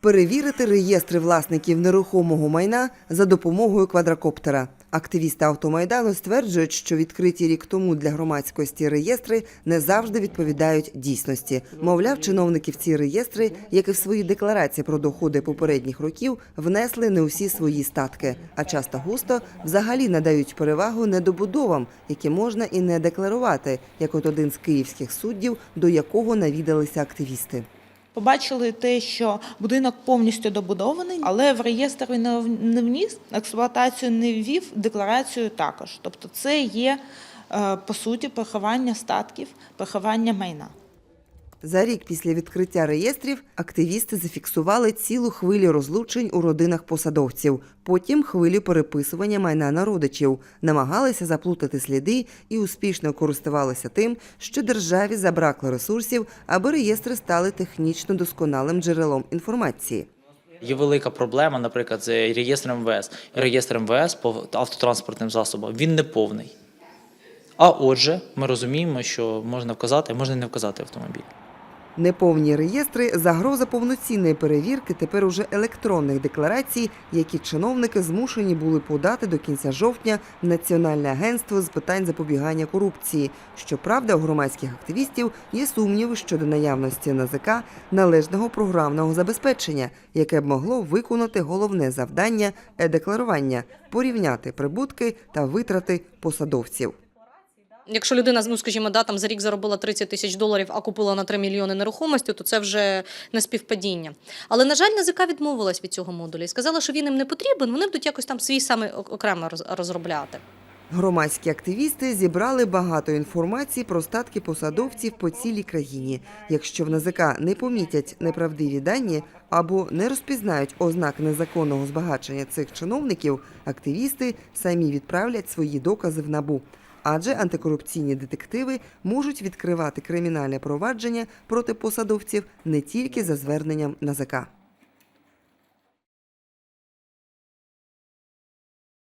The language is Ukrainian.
Перевірити реєстри власників нерухомого майна за допомогою квадрокоптера. Активісти автомайдану стверджують, що відкриті рік тому для громадськості реєстри не завжди відповідають дійсності. Мовляв, чиновники в ці реєстри, як і в свої декларації про доходи попередніх років, внесли не усі свої статки, а часто густо взагалі надають перевагу недобудовам, які можна і не декларувати, як от один з київських суддів, до якого навідалися активісти. Побачили те, що будинок повністю добудований, але в реєстр він не вніс, експлуатацію не ввів, декларацію також. Тобто це є е, по суті приховання статків, приховання майна. За рік після відкриття реєстрів активісти зафіксували цілу хвилю розлучень у родинах посадовців, потім хвилю переписування майна на родичів, намагалися заплутати сліди і успішно користувалися тим, що державі забракло ресурсів, аби реєстри стали технічно досконалим джерелом інформації. Є велика проблема, наприклад, з реєстром МВС. Реєстр МВС по автотранспортним засобам він не повний. А отже, ми розуміємо, що можна вказати, можна не вказати автомобіль. Неповні реєстри загроза повноцінної перевірки тепер уже електронних декларацій, які чиновники змушені були подати до кінця жовтня в Національне агентство з питань запобігання корупції. Щоправда, у громадських активістів є сумніви щодо наявності НАЗК належного програмного забезпечення, яке б могло виконати головне завдання е-декларування порівняти прибутки та витрати посадовців. Якщо людина, ну скажімо, да, там за рік заробила 30 тисяч доларів, а купила на 3 мільйони нерухомості, то це вже не співпадіння. Але на жаль, НАЗК відмовилась від цього модуля і сказала, що він їм не потрібен. Вони будуть якось там свій саме окремо роз- розробляти. Громадські активісти зібрали багато інформації про статки посадовців по цілій країні. Якщо в НАЗК не помітять неправдиві дані або не розпізнають ознак незаконного збагачення цих чиновників, активісти самі відправлять свої докази в набу. Адже антикорупційні детективи можуть відкривати кримінальне провадження проти посадовців не тільки за зверненням НАЗК.